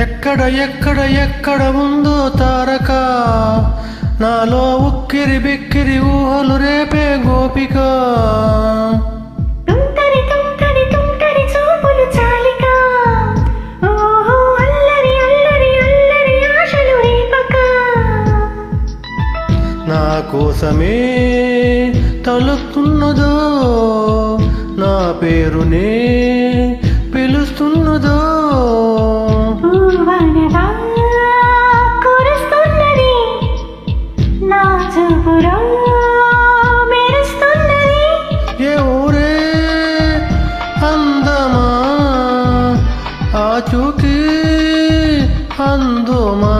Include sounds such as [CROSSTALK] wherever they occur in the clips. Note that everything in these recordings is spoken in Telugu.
ఎక్కడ ఎక్కడ ఎక్కడ ఉందో తారక? నాలో ఉక్కిరి బిక్కిరి ఊహలు రేపే గోపిక. నా కోసమే తలుస్తున్నదో నా పేరునే పిలుస్తున్నదో. పూవనగా కురుస్తున్నది నా చూపులో మెరుస్తున్నది. ఏ ఊరే అందమా? ఆచూకీ అందుమా?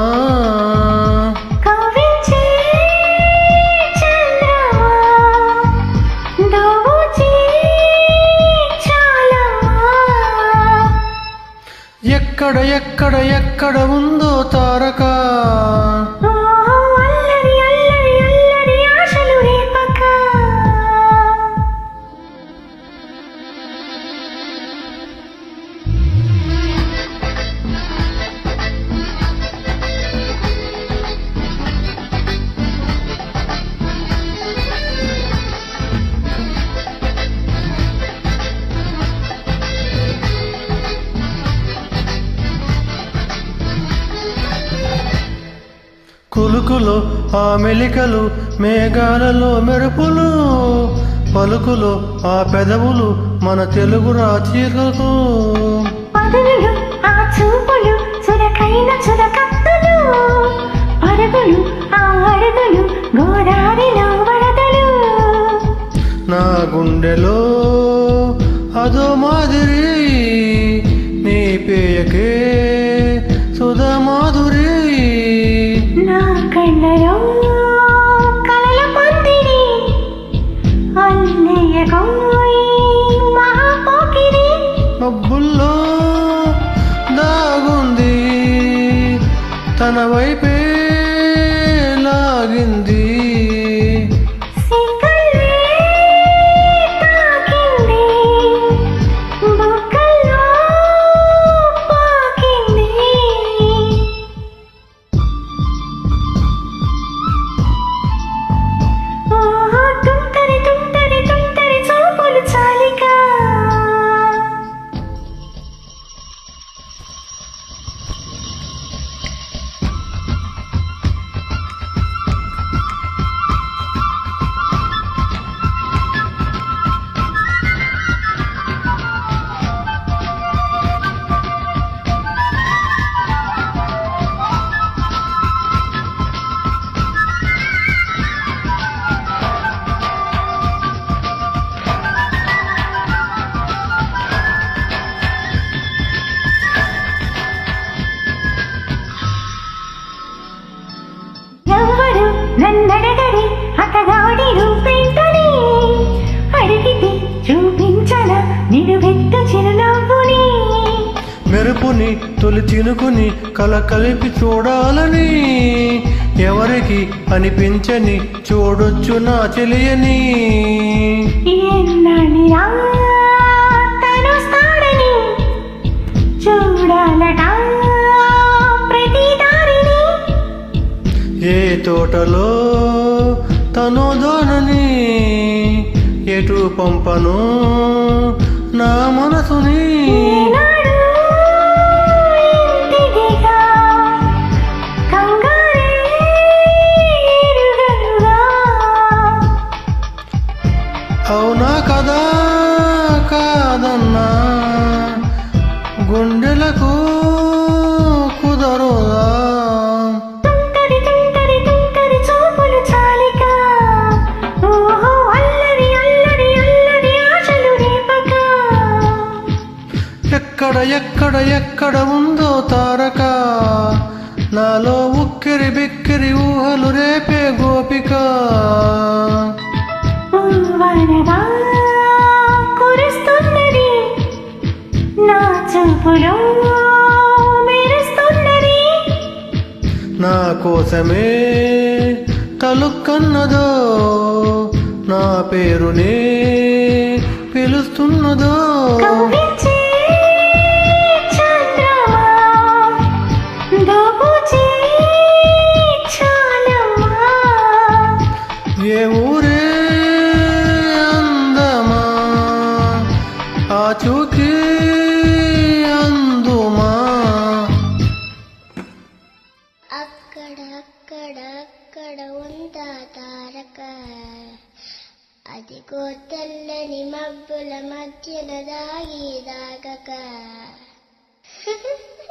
ఎక్కడ ఎక్కడ ఎక్కడ ఉందో తారక? కులుకులు ఆ మెలికలు మేఘాలలో మెరుపులు పలుకులు ఆ పెదవులు మన తెలుగు రాచీకలు పదులు ఆ చూపులు చురకైన చురకత్తలు. పరుగులు ఆ అడుగులు గోదారిలో వరదలు. నా గుండెలో అదో మాదిరి నీ పేయకే సుధా మబ్బుల్లో దాగుంది తన వైపే లాగింది. ఎవ్వరు నన్నడగని అతగాడి రూపేంటని అడిగితే చూపించన నిలువెత్తు చిరునవ్వుని. మెరుపుని తొలి చినుకుని కల కలిపి చూడాలని ఎవరికి అనిపించని చూడొచ్చు నా చెలియని తోటలో తను దోనని ఎటు పంపను నా మనసుని? అవునా కదా? కాదన్నా. గుండెలకు కుదరుదా? ఎక్కడ ఎక్కడ ఎక్కడ ఉందో తారక? నాలో ఉక్కిరి బిక్కిరి ఊహలు రేపే గోపిక. కురుస్తున్నది? నా చూపులో నా కోసమే తలుక్కన్నదో నా పేరునే పిలుస్తున్నదో. ಗಾಪುಲ ಮಧ್ಯದ [LAUGHS]